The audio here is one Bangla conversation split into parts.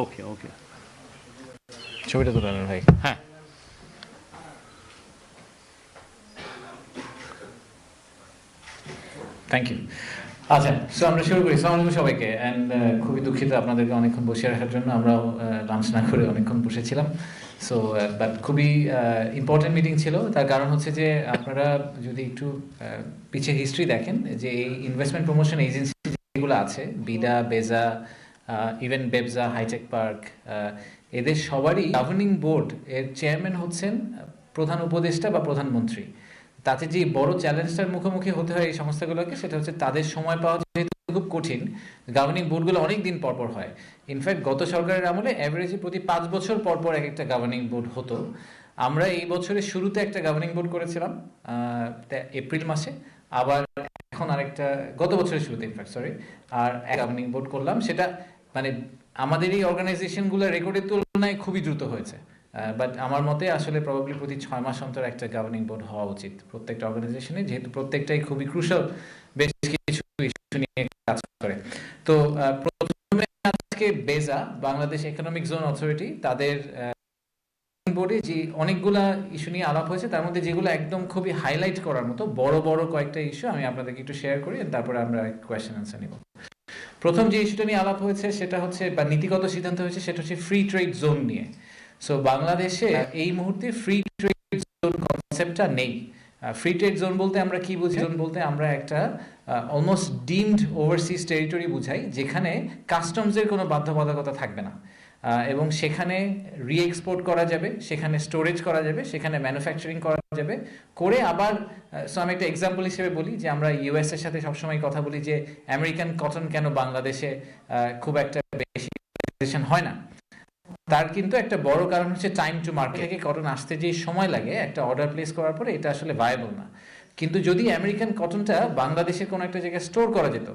ওকে ওকে ছবিটা তুলে নেন ভাই হ্যাঁ থ্যাংক ইউ আচ্ছা সো আমরা শুরু করি। সালাম আলাইকুম সবাইকে অ্যান্ড খুবই দুঃখিত আপনাদেরকে অনেকক্ষণ বসে রাখার জন্য। আমরাও লাঞ্চ না করে অনেকক্ষণ বসেছিলাম। সো বাট খুবই ইম্পর্টেন্ট মিটিং ছিল। তার কারণ হচ্ছে যে আপনারা যদি একটু পিছিয়ে হিস্ট্রি দেখেন যে এই ইনভেস্টমেন্ট প্রমোশন এজেন্সি যেগুলো আছে বিডা বেজা ইভেন বেবজা হাইটেক পার্ক এদের সবারই গভর্নিং বোর্ড এর চেয়ারম্যান হচ্ছেন প্রধান উপদেষ্টা বা প্রধানমন্ত্রী তাতে যে বড় চ্যালেঞ্জটার মুখোমুখি হতে হয় এই সংস্থাগুলোকে, সেটা হচ্ছে তাদের সময় পাওয়া যেহেতু খুব কঠিন গভর্নিং বোর্ডগুলো অনেক দিন পর পর হয়। ইনফ্যাক্ট গত সরকারের আমলে অ্যাভারেজে প্রতি পাঁচ বছর পর পর এক একটা গভর্নিং বোর্ড হতো। আমরা এই বছরের শুরুতে একটা গভর্নিং বোর্ড করেছিলাম এপ্রিল মাসে। আবার এখন আরেকটা, গত বছরের শুরুতে ইনফ্যাক্ট সরি আর গভর্নিং বোর্ড করলাম। সেটা মানে আমাদের এই অর্গানাইজেশনগুলো রেকর্ডের তুলনায় খুবই দ্রুত হয়েছে। বাট আমার মতে আসলে প্রবাবলি প্রতি ছয় মাস অন্তর একটা গভর্নিং বোর্ড হওয়া উচিত। প্রত্যেকটা অর্গানাইজেশনে যেহেতু প্রত্যেকটাই খুবই ক্রুশাল বেশ কিছু ইস্যু নিয়ে কাজ করে। তো প্রথমে আজকে বেজা, বাংলাদেশ ইকোনমিক জোন অথরিটি তাদের বোর্ডে যে অনেকগুলা ইস্যু নিয়ে আলাপ হয়েছে, তার মধ্যে যেগুলো একদম খুবই হাইলাইট করার মতো, বড় বড় কয়েকটা ইস্যু আমি আপনাদেরকে একটু শেয়ার করি, তারপরে আমরা কোয়েশ্চেন আনসার নিব। প্রথম যে ইস্যুটা নিয়ে আলাপ হয়েছে, সেটা হচ্ছে, বা নীতিগত সিদ্ধান্ত হয়েছে, সেটা হচ্ছে ফ্রি ট্রেড জোন নিয়ে। সো বাংলাদেশে এই মুহূর্তে ফ্রি ট্রেড জোন কনসেপ্টটা নেই। ফ্রি ট্রেড জোন বলতে আমরা কি বুঝি? জোন বলতে আমরা একটা অলমোস্ট ডিমড ওভারসিজ টেরিটরি বুঝাই, যেখানে কাস্টমসের কোনো বাধ্যবাধকতা থাকবে না। এবং সেখানে রি এক্সপোর্ট করা যাবে, সেখানে স্টোরেজ করা যাবে, সেখানে ম্যানুফ্যাকচারিং করা যাবে। করে আবার সো আমি একটা এক্সাম্পল হিসেবে বলি যে আমরা ইউএস এর সাথে সবসময় কথা বলি যে আমেরিকান কটন কেন বাংলাদেশে খুব একটা বেশি হয় না। তার কিন্তু একটা বড় কারণ হচ্ছে টাইম টু মার্কেট থেকে কটন আসতে যে সময় লাগে, একটা অর্ডার প্লেস করার পরে এটা আসলে ভায়াবল না। কিন্তু যদি আমেরিকান কটনটা বাংলাদেশের কোনো একটা জায়গায় স্টোর করা যেত,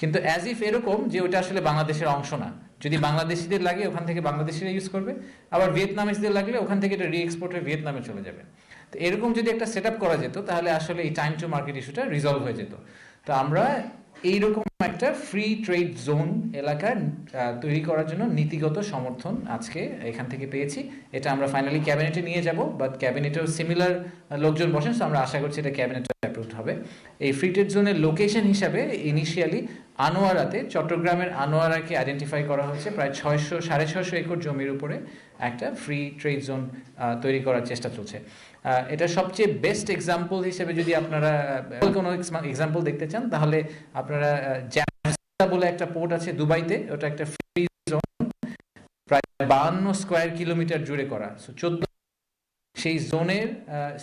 কিন্তু অ্যাজ ইফ এরকম যে ওটা আসলে বাংলাদেশের অংশ না যদি বাংলাদেশিদের লাগে, ওখান থেকে বাংলাদেশিরা ইউজ করবে। আবার ভিয়েতনামিজদের লাগলে, ওখান থেকে এটা রি এক্সপোর্ট হয়ে ভিয়েতনামে চলে যাবে। তো এরকম যদি একটা সেট করা যেত, তাহলে আসলে এই টাইম টু মার্কেট ইস্যুটা রিজলভ হয়ে যেত। তো আমরা এইরকম একটা ফ্রি ট্রেড জোন এলাকা তৈরি করার জন্য নীতিগত সমর্থন আজকে এখান থেকে পেয়েছি। এটা আমরা ফাইনালি ক্যাবিনেটে নিয়ে যাব বাট ক্যাবিনেটেও সিমিলার লোকজন বসেন, so আমরা আশা করছি এটা ক্যাবিনেটে অ্যাপ্রুভড হবে। এই ফ্রি ট্রেড জোনের লোকেশন হিসাবে ইনিশিয়ালি আনোয়ারাতে, চট্টগ্রামের আনোয়ারাকে আইডেন্টিফাই করা হয়েছে। প্রায় ছয়শো, সাড়ে ছয়শো একর জমির উপরে একটা ফ্রি ট্রেড জোন তৈরি করার চেষ্টা চলছে। এটা সবচেয়ে বেস্ট এক্সাম্পল হিসেবে যদি আপনারা কোনো এক্সাম্পল দেখতে চান, তাহলে আপনারা জ্যামসা বলে একটা পোর্ট আছে দুবাইতে। ওটা একটা ফ্রি জোন প্রায় বাহান্ন স্কোয়ার কিলোমিটার জুড়ে করা। সো চোদ্দ সেই জোনের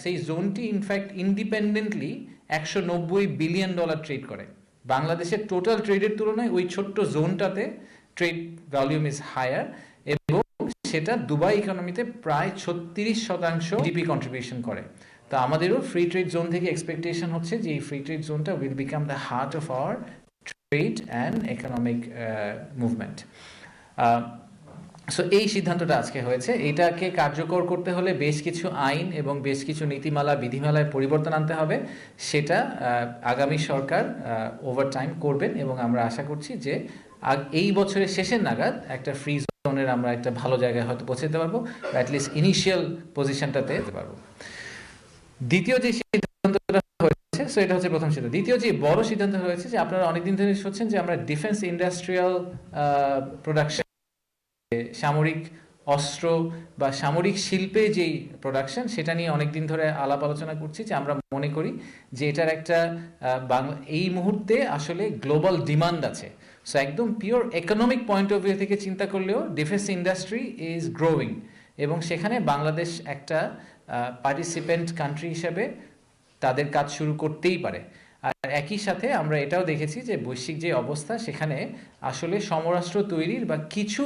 সেই জোনটি ইনফ্যাক্ট ইন্ডিপেন্ডেন্টলি একশো নব্বই বিলিয়ন ডলার ট্রেড করে। বাংলাদেশের টোটাল ট্রেডের তুলনায় ওই ছোট্ট জোনটাতে ট্রেড ভলিউম ইজ হায়ার এবং সেটা দুবাই ইকোনমিতে প্রায় ছত্রিশ শতাংশ জিপি কন্ট্রিবিউশন করে। তো আমাদেরও ফ্রি ট্রেড জোন থেকে এক্সপেকটেশন হচ্ছে যে এই ফ্রি ট্রেড জোনটা will become the heart of our trade and economic movement so এই সিদ্ধান্তটা আজকে হয়েছে। এটাকে কার্যকর করতে হলে বেশ কিছু আইন এবং বেশ কিছু নীতিমালা, বিধিমালায় পরিবর্তন আনতে হবে। সেটা আগামী সরকার ওভার টাইম করবেন এবং আমরা আশা করছি যে এই বছরের শেষের নাগাদ একটা ফ্রি জোনের আমরা একটা ভালো জায়গায় হয়তো পৌঁছাতে পারব। অ্যাটলিস্ট ইনিশিয়াল পজিশনটাতে যেতে পারব। দ্বিতীয় যে সিদ্ধান্তটা হয়েছে সো এটা হচ্ছে প্রথম সিদ্ধান্ত। দ্বিতীয় যে বড় সিদ্ধান্ত হয়েছে যে আপনারা অনেকদিন ধরে শুনছেন যে আমরা ডিফেন্স ইন্ডাস্ট্রিয়াল প্রোডাকশন সামরিক অস্ত্র বা সামরিক শিল্পে যেই প্রোডাকশন সেটা নিয়ে অনেকদিন ধরে আলাপ আলোচনা করছি যে আমরা মনে করি যে এটার একটা এই মুহূর্তে আসলে গ্লোবাল ডিমান্ড আছে। সো একদম pure economic point of view থেকে চিন্তা করলেও ডিফেন্স ইন্ডাস্ট্রি ইজ গ্রোয়িং এবং সেখানে বাংলাদেশ একটা পার্টিসিপেন্ট কান্ট্রি হিসেবে তাদের কাজ শুরু করতেই পারে। আর একই সাথে আমরা এটাও দেখেছি যে বৈশ্বিক যে অবস্থা, সেখানে আসলে সমরাষ্ট্র তৈরির বা কিছু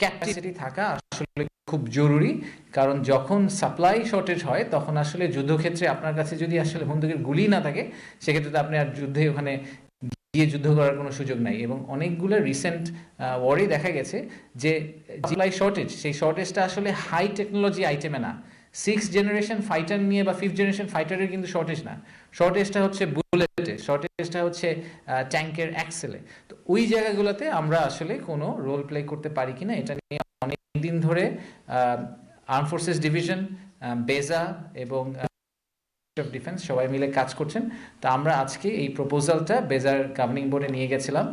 ক্যাপাসিটি থাকা আসলে খুব জরুরি। কারণ যখন সাপ্লাই শর্টেজ হয়, তখন আসলে যুদ্ধক্ষেত্রে আপনার কাছে যদি আসলে বন্দুকের গুলি না থাকে, সেক্ষেত্রে তো আপনি আর যুদ্ধে ওখানে গিয়ে যুদ্ধ করার কোনো সুযোগ নাই। এবং অনেকগুলো রিসেন্ট ওয়ারে দেখা গেছে যে সাপ্লাই শর্টেজ সেই শর্টেজটা আসলে হাই টেকনোলজি আইটেমে না। সিক্স জেনারেশন ফাইটার নিয়ে বা ফিফথ জেনারেশন ফাইটারের কিন্তু শর্টেজ না। শর্টেজটা হচ্ছে বুলেটে শর্টেজটা হচ্ছে ট্যাঙ্কের অ্যাক্সেলে তো ওই জায়গাগুলোতে আমরা আসলে কোনো রোল প্লে করতে পারি কিনা এটা নিয়ে অনেক দিন ধরে আর্ম ফোর্সেস ডিভিশন বেজা এবং অফ ডিফেন্স সবাই মিলে কাজ করছেন। তো আমরা আজকে এই প্রপোজালটা বেজার গভর্নিং বোর্ডে নিয়ে গেছিলাম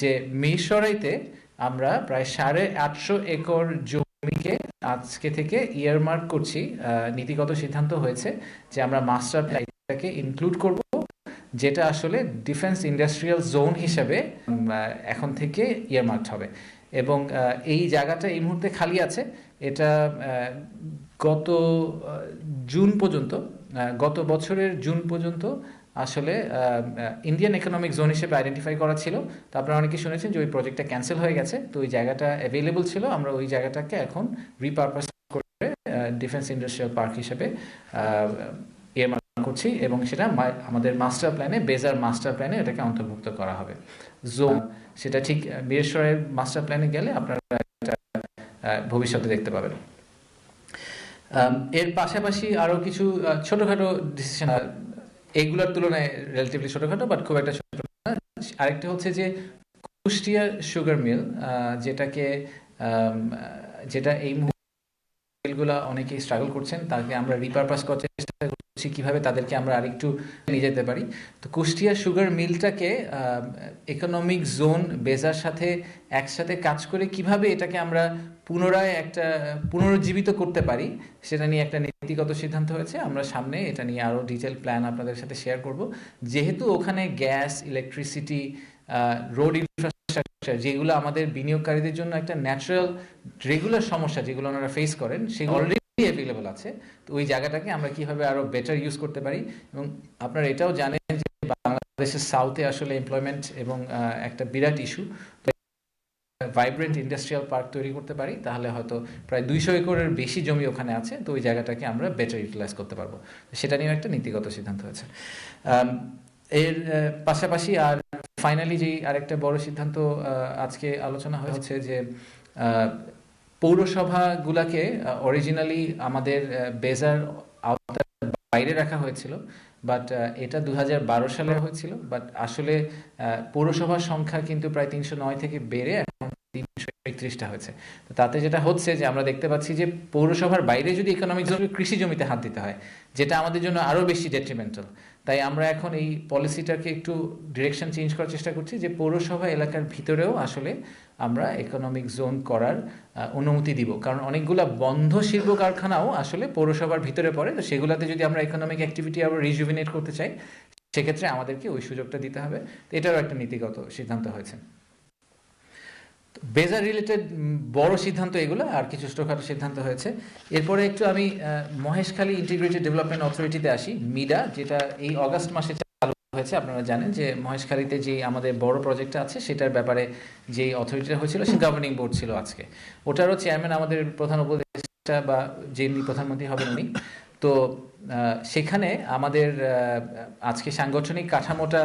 যে মিরসরাইতে আমরা প্রায় সাড়ে আটশো একর জমিকে আজকে থেকে ইয়ারমার্ক করছি নীতিগত সিদ্ধান্ত হয়েছে যে আমরা মাস্টার প্ল্যানটাকে ইনক্লুড করব, যেটা আসলে ডিফেন্স ইন্ডাস্ট্রিয়াল জোন হিসেবে এখন থেকে ইয়ারমার্কড হবে। এবং এই জায়গাটা এই মুহূর্তে খালি আছে। এটা গত জুন পর্যন্ত গত বছরের জুন পর্যন্ত আসলে ইন্ডিয়ান ইকোনমিক জোন হিসেবে আইডেন্টিফাই করা ছিল। তো আপনারা অনেকে শুনেছেন যে ওই প্রজেক্টটা ক্যান্সেল হয়ে গেছে। তো ওই জায়গাটা অ্যাভেলেবল ছিল। আমরা ওই জায়গাটাকে এখন রিপারপাস করে ডিফেন্স ইন্ডাস্ট্রিয়াল পার্ক হিসেবে এয়ারমার্ক করছি এবং সেটা আমাদের মাস্টার প্ল্যানে বেজার মাস্টার প্ল্যানে এটাকে অন্তর্ভুক্ত করা হবে। জোন সেটা ঠিক বীরেশ্বরের মাস্টার প্ল্যানে গেলে আপনারা ভবিষ্যতে দেখতে পাবেন। এর পাশাপাশি আরও কিছু ছোটখাটো ডিসিশন এইগুলোর তুলনায় রিলেটিভলি ছোটখাটো বাট খুব একটা ছোট আরেকটা হচ্ছে যে, কুষ্টিয়া সুগার মিল যেটাকে যেটা এই মিলগুলো অনেকেই স্ট্রাগল করছেন, তাকে আমরা রিপারপাস করার চেষ্টা করছি, কীভাবে তাদেরকে আমরা আরেকটু নিয়ে যেতে পারি। তো কুষ্টিয়া সুগার মিলটাকে ইকোনমিক জোন বেজার সাথে একসাথে কাজ করে কীভাবে এটাকে আমরা পুনরায় একটা, পুনরুজ্জীবিত করতে পারি, সেটা নিয়ে একটা নীতিগত সিদ্ধান্ত হয়েছে। আমরা সামনে এটা নিয়ে আরও ডিটেল প্ল্যান আপনাদের সাথে শেয়ার করব। যেহেতু ওখানে গ্যাস ইলেকট্রিসিটি রোড ইনফ্রাস্ট্রাকচার যেগুলো আমাদের বিনিয়োগকারীদের জন্য একটা ন্যাচারাল রেগুলার সমস্যা যেগুলো ওনারা ফেস করেন, সেগুলো অলরেডি অ্যাভেলেবল আছে। তো ওই জায়গাটাকে আমরা কীভাবে আরও বেটার ইউজ করতে পারি? এবং আপনারা এটাও জানেন যে বাংলাদেশের সাউথে আসলে এমপ্লয়মেন্ট এবং একটা বিরাট ইস্যু ভাইব্রেন্ট ইন্ডাস্ট্রিয়াল পার্ক তৈরি করতে পারি, তাহলে হয়তো প্রায় দুইশো একরের বেশি জমি ওখানে আছে, তো ওই জায়গাটাকে আমরা বেটার ইউটিলাইজ করতে পারব। সেটা নিয়েও একটা নীতিগত সিদ্ধান্ত হয়েছে। এর পাশাপাশি আর ফাইনালি যেই আরেকটা বড় সিদ্ধান্ত আজকে আলোচনা হয়েছে যে পৌরসভাগুলাকে অরিজিনালি আমাদের বেজার আওতার বাইরে রাখা হয়েছিল বাট এটা দু সালে হয়েছিল বাট আসলে পৌরসভার সংখ্যা কিন্তু প্রায় তিনশো নয় থেকে বেড়ে এখন তিনশো একত্রিশটা হয়েছে। তো তাতে যেটা হচ্ছে যে আমরা দেখতে পাচ্ছি যে পৌরসভার বাইরে যদি ইকোনমিক কৃষি জমিতে হাত দিতে হয়, যেটা আমাদের জন্য আরও বেশি ডেট্রিমেন্টাল তাই আমরা এখন এই পলিসিটাকে একটু ডিরেকশন চেঞ্জ করার চেষ্টা করছি যে পৌরসভা এলাকার ভিতরেও আসলে আমরা ইকোনমিক জোন করার অনুমতি দিব। কারণ অনেকগুলা বন্ধ শিল্প কারখানাও আসলে পৌরসভার ভিতরে পড়ে। তো সেগুলোতে যদি আমরা ইকোনমিক অ্যাক্টিভিটি আবার রিজুভিনেট করতে চাই, সেক্ষেত্রে আমাদেরকে ওই সুযোগটা দিতে হবে। এটারও একটা নীতিগত সিদ্ধান্ত হয়েছে। বেজার রিলেটেড বড় সিদ্ধান্ত এগুলো, আর কিছু ছোটখাটো সিদ্ধান্ত হয়েছে। এরপরে একটু আমি মহেশখালী ইন্টিগ্রেটেড ডেভেলপমেন্ট অথরিটিতে আসি, মিডা, যেটা এই অগাস্ট মাসে চালু হয়েছে। আপনারা জানেন যে মহেশখালীতে যে আমাদের বড় প্রজেক্টটা আছে, সেটার ব্যাপারে যে অথরিটিটা হয়েছিল, সে গভর্নিং বোর্ড ছিল আজকে। ওটারও চেয়ারম্যান আমাদের প্রধান উপদেষ্টা বা যিনি প্রধানমন্ত্রী হবেন উনি। তো সেখানে আমাদের আজকে সাংগঠনিক কাঠামোটা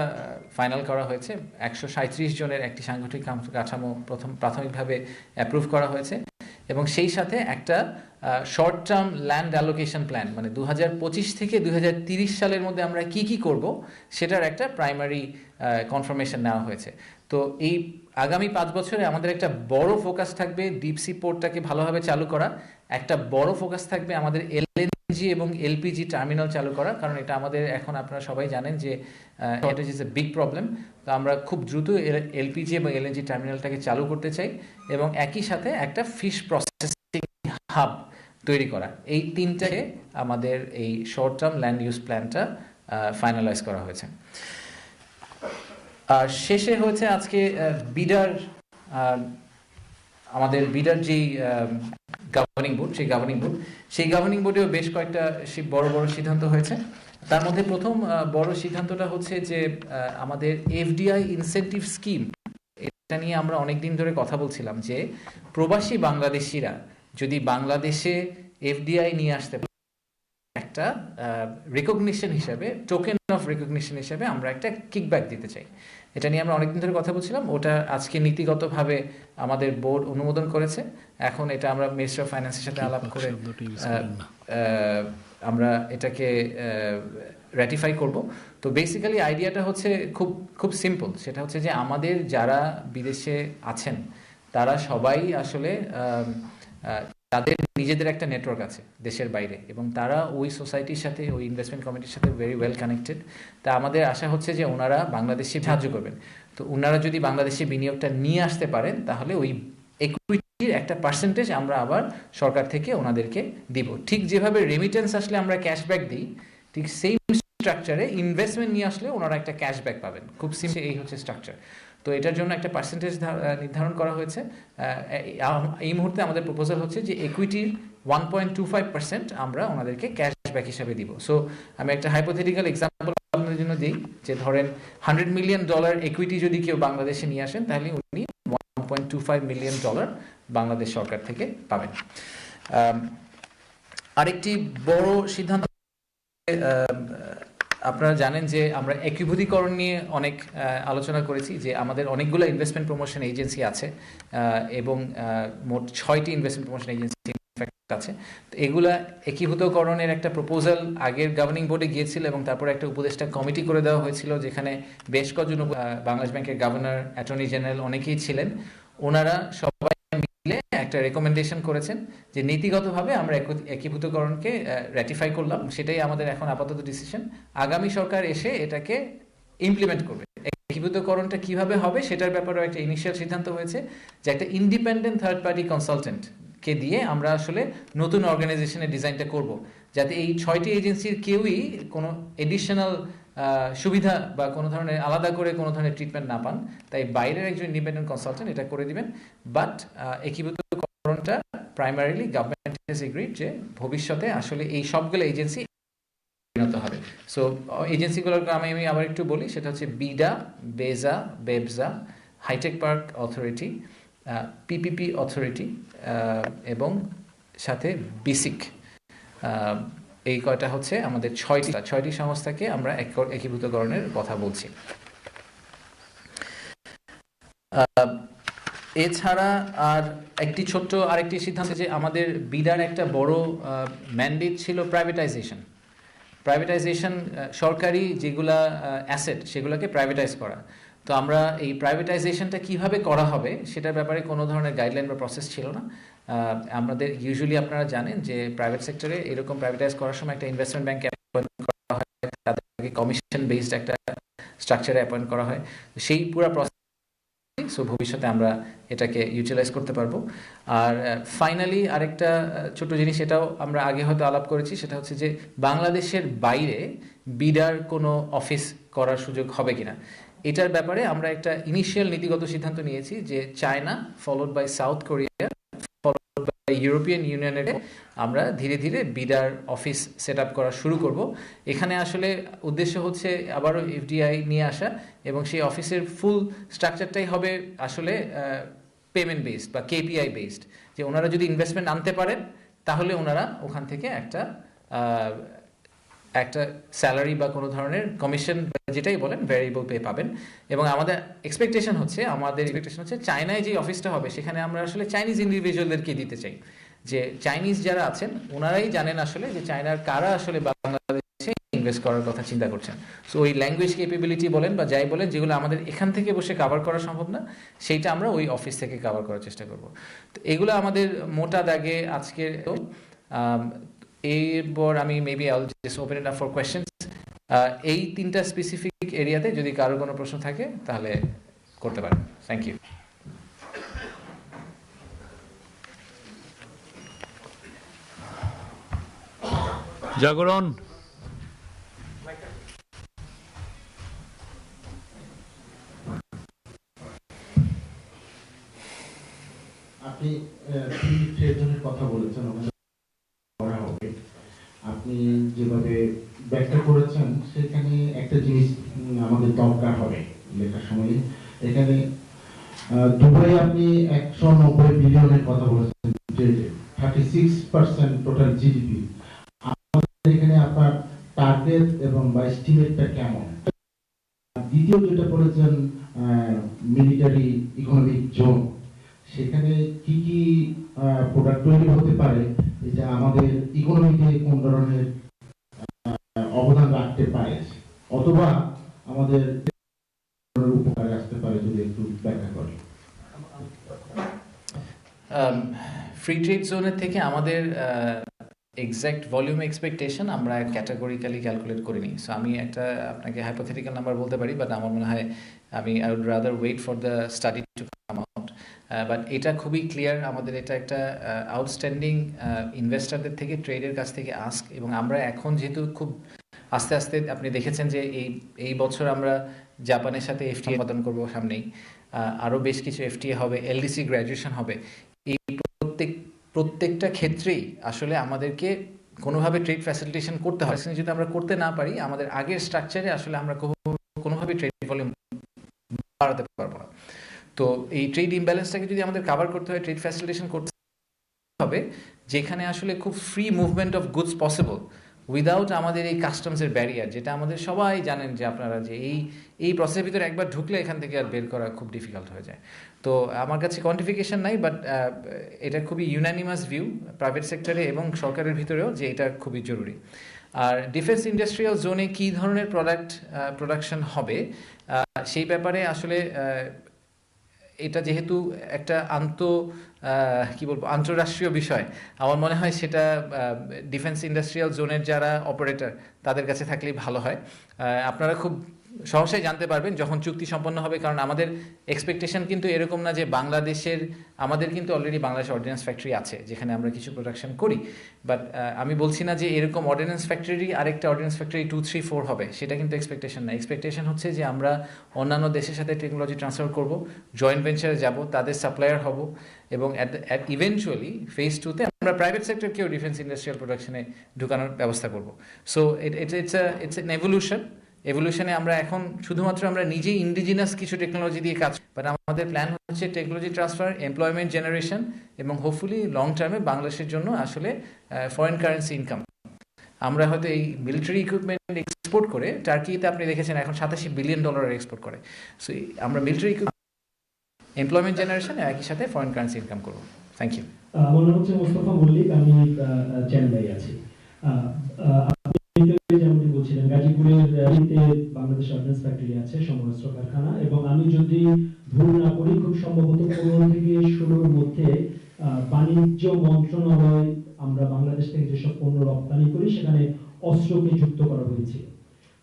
ফাইনাল করা হয়েছে। একশো সাঁত্রিশ জনের একটি সাংগঠনিক কাঠামো প্রথম, প্রাথমিকভাবে অ্যাপ্রুভ করা হয়েছে। এবং সেই সাথে একটা short term land allocation plan মানে দু পঁচিশ থেকে দু সালের মধ্যে আমরা কি কি করব, সেটার একটা প্রাইমারি কনফার্মেশন নেওয়া হয়েছে। তো এই আগামী পাঁচ বছরে আমাদের একটা বড় ফোকাস থাকবে ডিপসি পোর্টটাকে ভালোভাবে চালু করা। একটা বড় ফোকাস থাকবে আমাদের এলএনজি এবং এলপিজি টার্মিনাল চালু করা, কারণ এটা আমাদের এখন আপনারা সবাই জানেন যে shortage is a big problem তো আমরা খুব দ্রুত এলপিজি এবং এলএনজি টার্মিনালটাকে চালু করতে চাই এবং একই সাথে একটা ফিশ প্রসেসিং হাব তৈরি করা। এই তিনটাকে আমাদের এই শর্ট টার্ম ল্যান্ড ইউজ প্ল্যানটা ফাইনালাইজ করা হয়েছে। আর শেষে হয়েছে আজকে বিডার আমাদের বিডার যেই গভর্নিং বোর্ড সেই গভর্নিং বোর্ড সেই গভর্নিং বোর্ডেও বেশ কয়েকটা বড় বড় সিদ্ধান্ত হয়েছে। তার মধ্যে প্রথম বড় সিদ্ধান্তটা হচ্ছে যে আমাদের এফডিআই ইনসেন্টিভ স্কিম এটা নিয়ে আমরা অনেকদিন ধরে কথা বলছিলাম যে, প্রবাসী বাংলাদেশিরা যদি বাংলাদেশে এফডিআই নিয়ে আসতে একটা রেকগনিশন হিসাবে টোকেন অফ রেকগনিশন হিসাবে আমরা একটা কিকব্যাক দিতে চাই। এটা নিয়ে আমরা অনেকদিন ধরে কথা বলছিলাম। ওটা আজকে নীতিগতভাবে আমাদের বোর্ড অনুমোদন করেছে। এখন এটা আমরা মিনিস্টার অফ ফাইন্যান্সের সাথে আলাপ করে আমরা এটাকে র্যাটিফাই করব। তো বেসিক্যালি আইডিয়াটা হচ্ছে খুব খুব সিম্পল সেটা হচ্ছে যে আমাদের যারা বিদেশে আছেন তারা সবাই আসলে তাদের নিজেদের একটা নেটওয়ার্ক আছে দেশের বাইরে এবং তারা ওই সোসাইটির সাথে, ওই ইনভেস্টমেন্ট কমিটির সাথে ভেরি ওয়েল কানেক্টেড তা আমাদের আশা হচ্ছে যে ওনারা বাংলাদেশে সাহায্য করবেন। তো ওনারা যদি বাংলাদেশে বিনিয়োগটা নিয়ে আসতে পারেন, তাহলে ওই ইকুইটির একটা পার্সেন্টেজ আমরা আবার সরকার থেকে ওনাদেরকে দিব। ঠিক যেভাবে রেমিটেন্স আসলে আমরা ক্যাশব্যাক দিই, ঠিক সেম স্ট্রাকচারে ইনভেস্টমেন্ট নিয়ে আসলে ওনারা একটা ক্যাশব্যাক পাবেন। খুব সিম্পল এই হচ্ছে স্ট্রাকচার তো এটার জন্য একটা পার্সেন্টেজ নির্ধারণ করা হয়েছে। এই- মুহূর্তে আমাদের প্রপোজাল হচ্ছে যে ইকুইটির one point two five percent আমরা ওনাদেরকে ক্যাশব্যাক হিসাবে দিব। সো আমি একটা হাইপোথেটিক্যাল এক্সাম্পল আপনাদের জন্য দিই, যে ধরেন হান্ড্রেড মিলিয়ন ডলার ইকুইটি যদি কেউ বাংলাদেশে নিয়ে আসেন, তাহলে উনি one point two five million dollar Bangladesh সরকার থেকে পাবেন। আরেকটি বড় সিদ্ধান্ত আপনারা জানেন যে আমরা একীভূতিকরণ নিয়ে অনেক আলোচনা করেছি যে আমাদের অনেকগুলো ইনভেস্টমেন্ট প্রমোশন এজেন্সি আছে এবং মোট ছয়টি ইনভেস্টমেন্ট প্রমোশন এজেন্সি আছে। তো এগুলা একীভূতকরণের একটা প্রপোজাল আগের গভর্নিং বোর্ডে গিয়েছিল এবং তারপরে একটা উপদেষ্টা কমিটি করে দেওয়া হয়েছিল, যেখানে বেশ কজন বাংলাদেশ ব্যাংকের গভর্নর অ্যাটর্নি জেনারেল অনেকেই ছিলেন। ওনারা সবাই একটা রেকমেন্ডেশন করেছেন যে নীতিগতভাবে আমরা একীভূতকরণকে র্যাটিফাই করলাম। সেটাই আমাদের এখন আপাতত ডিসিশন আগামী সরকার এসে এটাকে ইমপ্লিমেন্ট করবে। একীভূতকরণটা কীভাবে হবে সেটার ব্যাপারেও একটা ইনিশিয়াল সিদ্ধান্ত হয়েছে যে একটা ইন্ডিপেন্ডেন্ট থার্ড পার্টি কনসালটেন্ট কে দিয়ে আমরা আসলে নতুন অর্গানাইজেশনের ডিজাইনটা করব। যাতে এই ছয়টি এজেন্সির কেউই কোনো এডিশনাল সুবিধা বা কোনো ধরনের আলাদা করে কোনো ধরনের ট্রিটমেন্ট না পান। তাই বাইরের একজন ইন্ডিপেন্ডেন্ট কনসালটেন্ট এটা করে দিবেন। বাট একীভূতকরণটা প্রাইমারিলি গভর্নমেন্ট হ্যাজ এগ্রিড যে ভবিষ্যতে আসলে এই সবগুলো এজেন্সি পরিণত হবে। সো এজেন্সিগুলোর আমি আমি আবার একটু বলি, সেটা হচ্ছে BIDA, BEZA, BEPZA hi-tech park authority PPP authority এবং সাথে বিসিক এই কয়টা হচ্ছে আমাদের ছয়টি ছয়টি সংস্থাকে আমরা এক- একীভূতকরণের কথা বলছি। এছাড়া আর একটি ছোট্ট আরেকটি সিদ্ধান্ত যে আমাদের বিডার একটা বড় ম্যান্ডেট ছিল প্রাইভেটাইজেশন প্রাইভেটাইজেশন সরকারি যেগুলা অ্যাসেট সেগুলোকে প্রাইভেটাইজ করা। তো আমরা এই প্রাইভেটাইজেশনটা কীভাবে করা হবে সেটার ব্যাপারে কোনো ধরনের গাইডলাইন বা প্রসেস ছিল না। আমাদের ইউজুয়ালি আপনারা জানেন যে প্রাইভেট সেক্টরে এরকম প্রাইভেটাইজ করার সময় একটা ইনভেস্টমেন্ট ব্যাংক করা হয়, তাদেরকে কমিশন বেসড একটা স্ট্রাকচারে অ্যাপয়েন্ট করা হয়। সেই পুরো প্রসেস সো ভবিষ্যতে আমরা এটাকে ইউটিলাইজ করতে পারব। আর ফাইনালি আরেকটা ছোট জিনিস এটাও আমরা আগে হয়তো আলাপ করেছি, সেটা হচ্ছে যে বাংলাদেশের বাইরে বিডার কোনো অফিস করার সুযোগ হবে কিনা। এটার ব্যাপারে আমরা একটা ইনিশিয়াল নীতিগত সিদ্ধান্ত নিয়েছি যে China followed by South Korea European ইউনিয়নের আমরা ধীরে ধীরে বিডার অফিস সেট করা শুরু করব। এখানে আসলে উদ্দেশ্য হচ্ছে আবারও এফডিআই নিয়ে আসা এবং সেই অফিসের ফুল স্ট্রাকচারটাই হবে আসলে পেমেন্ট বেসড বা কেপিআই বেসড যে ওনারা যদি ইনভেস্টমেন্ট আনতে পারেন, তাহলে ওনারা ওখান থেকে একটা একটা স্যালারি বা কোনো ধরনের কমিশন যেটাই বলেন ভ্যারিয়েবল পে পাবেন। এবং আমাদের এক্সপেকটেশন হচ্ছে, আমাদের এক্সপেকটেশন হচ্ছে চায়নায় যে অফিসটা হবে, সেখানে আমরা আসলে চাইনিজ ইন্ডিভিজুয়ালদেরকে দিতে চাই। যে চাইনিজ যারা আছেন, ওনারাই জানেন আসলে যে চায়নার কারা আসলে বাংলাদেশে ইনভেস্ট করার কথা চিন্তা করছেন। সো ওই ল্যাঙ্গুয়েজ কেপেবিলিটি বলেন বা যাই বলেন, যেগুলো আমাদের এখান থেকে বসে কভার করা সম্ভব না, সেইটা আমরা ওই অফিস থেকে কভার করার চেষ্টা করব। তো এগুলো আমাদের মোটা দাগে আজকের এরপর আমি maybe I'll just open it up for question এই তিনটা স্পেসিফিক এরিয়াতে যদি কারও কোনো প্রশ্ন থাকে তাহলে করতে পারেন। থ্যাংক ইউ জাগরণ। আপনি ফ্রি ট্রেড কথা বলেছেন ওখানে আপনি যেভাবে ব্যাখ্যা করেছেন, সেখানে একটা জিনিস আমাদের দরকার হবে লেখার সময়। এখানে দুবাই আপনি একশো নব্বই বিলিয়নের কথা বলেছেন thirty six percent total GDP আমাদের এখানে টার্গেট এবং বা এস্টিমেটটা কেমন? দ্বিতীয় যেটা বলেছেন মিলিটারি ইকোনমিক জোন সেখানে কি কি প্রোডাক্ট তৈরি হতে পারে, এটা আমাদের ইকোনমিতে কোন ধরনের অবদান রাখতে পারে। অথবা আমাদের উপকারে আসতে পারে যদি একটু ব্যাখ্যা করেন। ফ্রি ট্রেড জোনের থেকে আমাদের এক্সাক্ট ভলিউম এক্সপেকটেশন আমরা ক্যাটাগরিক্যালি ক্যালকুলেট করিনি সো আমি একটা আপনাকে হাইপোথেটিক্যাল নাম্বার বলতে পারি বাট আমার মনে হয় আমি I would rather wait for the study but এটা খুবই ক্লিয়ার আমাদের এটা একটা আউটস্ট্যান্ডিং ইনভেস্টারদের থেকে ট্রেডের কাছ থেকে আস্ক এবং আমরা এখন যেহেতু খুব আস্তে আস্তে আপনি দেখেছেন যে এই এই বছর আমরা জাপানের সাথে এফটিএ উৎপাদন করব সামনেই। আরও বেশ কিছু এফটিএ হবে এলডিসি গ্র্যাজুয়েশন হবে। এই প্রত্যেক, প্রত্যেকটা ক্ষেত্রেই আসলে আমাদেরকে কোনোভাবে ট্রেড ফ্যাসিলিটেশন করতে হয়। যদি আমরা করতে না পারি, আমাদের আগের স্ট্রাকচারে আসলে আমরা কোনো- কোনোভাবে ট্রেড ভলিউম বাড়াতে পারব না। তো এই ট্রেড ইমব্যালেন্সটাকে যদি আমাদের কাভার করতে হয় ট্রেড ফ্যাসিলিটেশন করতে হবে, যেখানে আসলে খুব free movement of goods possible without আমাদের এই কাস্টমসের ব্যারিয়ার যেটা আমাদের সবাই জানেন যে আপনারা যে এই এই প্রসেসের ভিতরে একবার ঢুকলে এখান থেকে আর বের করা খুব ডিফিকাল্ট হয়ে যায়। তো আমার কাছে কোয়ান্টিফিকেশন নাই বাট এটা খুবই ইউনানিমাস ভিউ প্রাইভেট সেক্টরে এবং সরকারের ভিতরেও যে এটা খুবই জরুরি। আর ডিফেন্স ইন্ডাস্ট্রিয়াল জোনে কী ধরনের প্রোডাক্ট প্রোডাকশন হবে সেই ব্যাপারে আসলে এটা যেহেতু একটা আন্ত কি বলব, আন্তঃরাষ্ট্রীয় বিষয়, আমার মনে হয় সেটা ডিফেন্স ইন্ডাস্ট্রিয়াল জোনের যারা অপারেটর তাদের কাছে থাকলেই ভালো হয়। আপনারা খুব সহসাই জানতে পারবেন যখন চুক্তি সম্পন্ন হবে, কারণ আমাদের এক্সপেকটেশন কিন্তু এরকম না যে বাংলাদেশের, আমাদের কিন্তু অলরেডি বাংলাদেশ অর্ডিন্যান্স ফ্যাক্টরি আছে, যেখানে আমরা কিছু প্রোডাকশন করি। বাট আমি বলছি না যে এরকম অর্ডিন্যান্স ফ্যাক্টরি আরেকটা ordnance factory two three four হবে, সেটা কিন্তু এক্সপেকটেশন না। এক্সপেকটেশন হচ্ছে যে আমরা অন্যান্য দেশের সাথে টেকনোলজি ট্রান্সফার করব জয়েন্ট ভেঞ্চারে যাব, তাদের সাপ্লায়ার হব, এবং অ্যাট ইভেনচুয়ালি ফেজ টুতে আমরা প্রাইভেট সেক্টরকেও ডিফেন্স ইন্ডাস্ট্রিয়াল প্রোডাকশনে ঢুকানোর ব্যবস্থা করব। So it's it's it's evolution এভলিউশনে আমরা এখন শুধুমাত্র আমরা নিজেই ইন্ডিজিনাস কিছু টেকনোলজি দিয়ে কাজ বাট আমাদের প্ল্যান হচ্ছে টেকনোলজি ট্রান্সফার এমপ্লয়মেন্ট জেনারেশন এবং হোপফুলি লং টার্মে বাংলাদেশের জন্য আসলে ফরেন কারেন্সি ইনকাম আমরা হয়তো এই মিলিটারি ইকুইপমেন্ট এক্সপোর্ট করে টার্কিতে আপনি দেখেছেন এখন সাতাশি বিলিয়ন ডলার এক্সপোর্ট করে। সো আমরা মিলিটারি এমপ্লয়মেন্ট জেনারেশন একই সাথে ফরেন কারেন্সি ইনকাম করব। থ্যাংক ইউ আমার নাম হচ্ছে মোস্তফা মল্লিক, আমি চেন্নাই আছি। আহ, বলছিলেন গাজীপুরের বাংলাদেশ অর্ডিন্যান্স ফ্যাক্টরি আছে সমরাস্ত্র কারখানা এবং আমি যদি ভুল না করি খুব সম্ভবত পনেরো থেকে ষোলোর মধ্যে বাণিজ্য মন্ত্রণালয় আমরা বাংলাদেশ থেকে যেসব পণ্য রপ্তানি করি সেখানে অস্ত্রকে যুক্ত করা হয়েছিল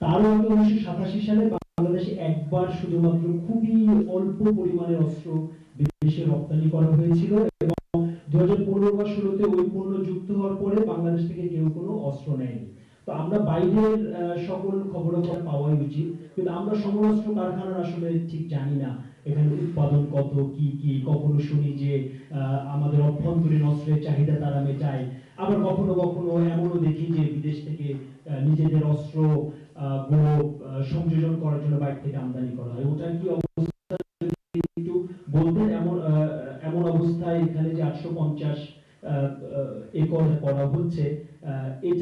তারও আগে উনিশশো সাতাশি সালে বাংলাদেশে একবার শুধুমাত্র খুবই অল্প পরিমাণের অস্ত্র বিদেশে রপ্তানি করা হয়েছিল এবং দু হাজার পনেরো বা ষোলোতে ওই পণ্য যুক্ত হওয়ার পরে বাংলাদেশ থেকে কেউ কোনো অস্ত্র নেয়নি। তো আমরা বাইরের সকল খবরাখবর পাওয়াই উচিত, কিন্তু আমরা সমরাস্ত্র কারখানার আসলে ঠিক জানি না এখানে উৎপাদন কত, কি কি, কখনো শুনি যে আমাদের অভ্যন্তরীণ অস্ত্রের চাহিদা তারা মেটায় আবার কখনো কখনো এমনও দেখি যে বিদেশ থেকে নিজেদের অস্ত্রগুলো সংযোজন করার জন্য বাইরে থেকে আমদানি করা হয়। ওটার কি অবস্থা? একটু বলতেন এমন এমন অবস্থায় এখানে যে আটশো পঞ্চাশ একর করা হচ্ছে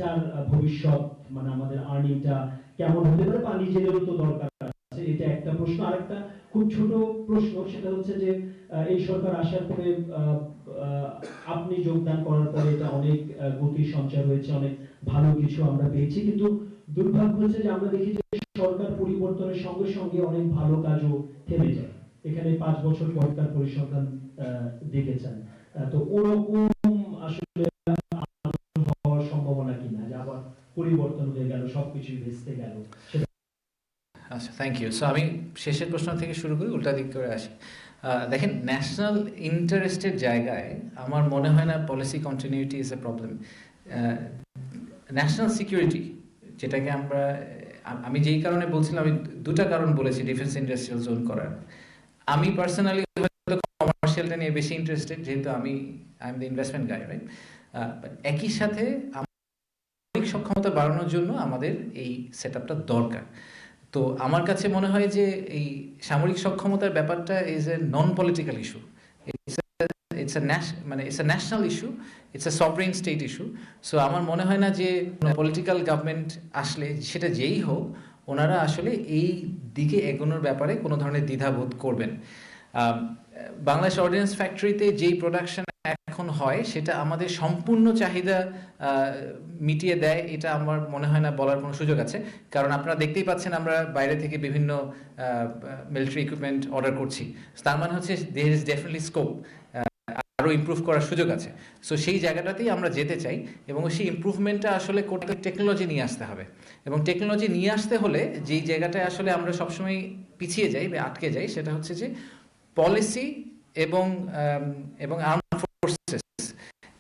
আহ, ভবিষ্যৎ মানে আমাদের আর্নিংটা কেমন হতে পারে বা নিজেদেরও তো দরকার আছে। এটা একটা প্রশ্ন। আরেকটা খুব ছোট প্রশ্ন সেটা হচ্ছে যে এই সরকার আসার পরে আপনি যোগদান করার পরে এটা অনেক গতি সঞ্চার হয়েছে অনেক ভালো কিছু আমরা পেয়েছি। কিন্তু দুর্ভাগ্য হচ্ছে যে আমরা দেখি যে সরকার পরিবর্তনের সঙ্গে সঙ্গে অনেক ভালো কাজও থেমে যায়। এখানে পাঁচ বছর পরকার পরিসংখ্যান দেখেছেন। তো ওরকম সবকিছুই ভেস্তে গেল। আচ্ছা থ্যাংক ইউ সো আমি শেষের প্রশ্ন থেকে শুরু করি, উল্টা দিক করে আসি। দেখেন ন্যাশনাল ইন্টারেস্টের জায়গায় আমার মনে হয় না policy continuity is a problem national security যেটাকে আমরা, আমি যেই কারণে বলছিলাম, আমি দুটা কারণ বলেছি ডিফেন্স ইন্ডাস্ট্রিয়াল জোন করার। আমি পার্সোনালি কমার্শিয়ালটা নিয়ে বেশি ইন্টারেস্টেড যেহেতু আমি I am the investment guy right একই সাথে সামরিক সক্ষমতা বাড়ানোর জন্য আমাদের এই সেট দরকার। তো আমার কাছে মনে হয় যে এই সামরিক সক্ষমতার ব্যাপারটা is a non political issue it's মানে it's a national issue it's sovereign state issue so আমার মনে হয় না যে পলিটিক্যাল গভর্নমেন্ট আসলে সেটা যেই হোক, ওনারা আসলে এই দিকে এগোনোর ব্যাপারে কোনো ধরনের দ্বিধাবোধ করবেন। বাংলাদেশ অর্ডিন্যান্স ফ্যাক্টরিতে যেই প্রোডাকশন এখন হয়, সেটা আমাদের সম্পূর্ণ চাহিদা মিটিয়ে দেয়, এটা আমার মনে হয় না বলার কোনো সুযোগ আছে। কারণ আপনারা দেখতেই পাচ্ছেন আমরা বাইরে থেকে বিভিন্ন মিলিটারি ইকুইপমেন্ট অর্ডার করছি। তার মানে হচ্ছে দের ইজ ডেফিনেটলি স্কোপ আরও ইমপ্রুভ করার সুযোগ আছে। সো সেই জায়গাটাতেই আমরা যেতে চাই এবং সেই ইমপ্রুভমেন্টটা আসলে করতে টেকনোলজি নিয়ে আসতে হবে। এবং টেকনোলজি নিয়ে আসতে হলে যেই জায়গাটায় আসলে আমরা সবসময় পিছিয়ে যাই বা আটকে যাই, সেটা হচ্ছে যে পলিসি এবং আম, এবং আর্ম ফোর্সেস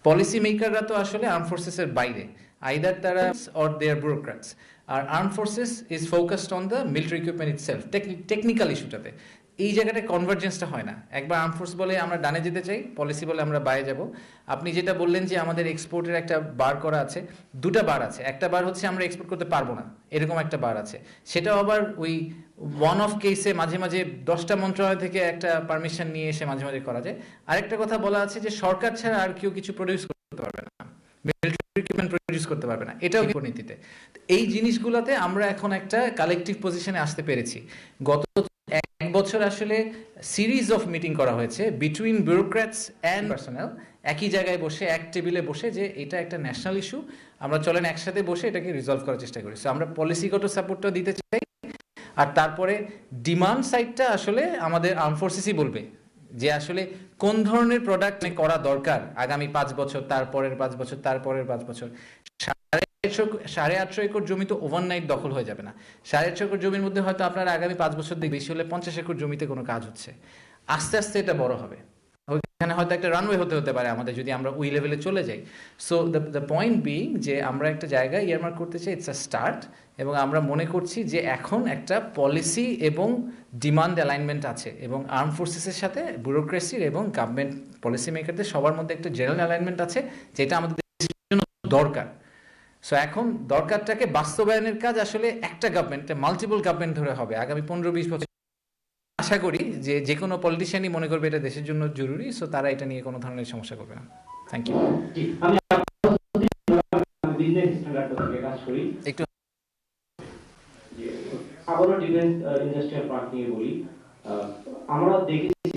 পলিসি মেকাররা তো আসলে আর্ম ফোর্সেসের বাইরে। আইদার তারা or their bureaucrats R armed forces is focused on the military equipment itself technical ইস্যুটাতে এই জায়গাটায় কনভার্জেন্সটা হয় না। একবার আর্মফোর্স বলে আমরা ডানে যেতে চাই পলিসি বলে আমরা বাইরে যাব। আপনি যেটা বললেন যে আমাদের এক্সপোর্টের একটা বার করা আছে, দুটা বার আছে। একটা বার হচ্ছে আমরা এক্সপোর্ট করতে পারব না, এরকম একটা বার আছে। সেটাও আবার ওই ওয়ান অফ কেসে মাঝে মাঝে দশটা মন্ত্রণালয় থেকে একটা পারমিশন নিয়ে এসে মাঝে মাঝে করা যায়। আরেকটা কথা বলা আছে যে সরকার ছাড়া আর কেউ কিছু প্রডিউস করতে পারবে না। প্রডিউস করতে পারবে না। এটাও নীতিতে এই জিনিসগুলোতে আমরা এখন একটা কালেকটিভ পজিশনে আসতে পেরেছি। গত বছর আসলে সিরিজ অফ মিটিং করা হয়েছে বিটুইন ব্যুরোক্র্যাটস অ্যান্ড পার্সোনাল একই জায়গায় বসে, এক টেবিলে বসে যে এটা একটা ন্যাশনাল ইস্যু আমরা চলেন একসাথে বসে এটাকে রিজলভ করার চেষ্টা করি। সো আমরা পলিসিগত সাপোর্টটা দিতে চাই। আর তারপরে ডিমান্ড সাইডটা আসলে আমাদের আর্ম ফোর্সেসই বলবে যে আসলে কোন ধরনের প্রোডাক্ট করা দরকার আগামী পাঁচ বছর, তারপরের পাঁচ বছর, তারপরের পাঁচ বছর। সাড়ে আটশো সাড়ে আটশো একর জমি তো ওভারনাইট দখল হয়ে যাবে না। সাড়ে আটশো একর জমির মধ্যে হয়তো আপনার আগামী পাঁচ বছর দিকে বেশি হলে পঞ্চাশ একর জমিতে কোনো কাজ হচ্ছে। আস্তে আস্তে এটা বড় হবে। ওইখানে হয়তো একটা রানওয়ে হতে হতে পারে আমাদের যদি আমরা ওই লেভেলে চলে যাই। So the the point being যে আমরা একটা জায়গায় ইয়ারমার্ক করতে চাই ইটস আ স্টার্ট এবং আমরা মনে করছি যে এখন একটা পলিসি এবং ডিমান্ড অ্যালাইনমেন্ট আছে, এবং আর্ম ফোর্সেসের সাথে ব্যুরোক্রেসির এবং গভর্নমেন্ট পলিসি মেকারদের সবার মধ্যে একটা জেনারেল অ্যালাইনমেন্ট আছে, যেটা আমাদের জন্য দরকার। সো এখন দরকারটাকে বাস্তবায়নের কাজ আসলে একটা গভর্নমেন্ট মাল্টিপল গভর্নমেন্ট ধরে হবে। আগামী পনেরো বিশ বছর আশা করি যে যে কোনো পলিটিশিয়ানই মনে করবে এটা দেশের জন্য জরুরি সো তারা এটা নিয়ে কোনো ধরনের সমস্যা করবে না। থ্যাংক ইউ একটু আবারও ডিফেন্স ইন্ডাস্ট্রিয়াল পার্ক নিয়ে বলি। আমরা দেখেছি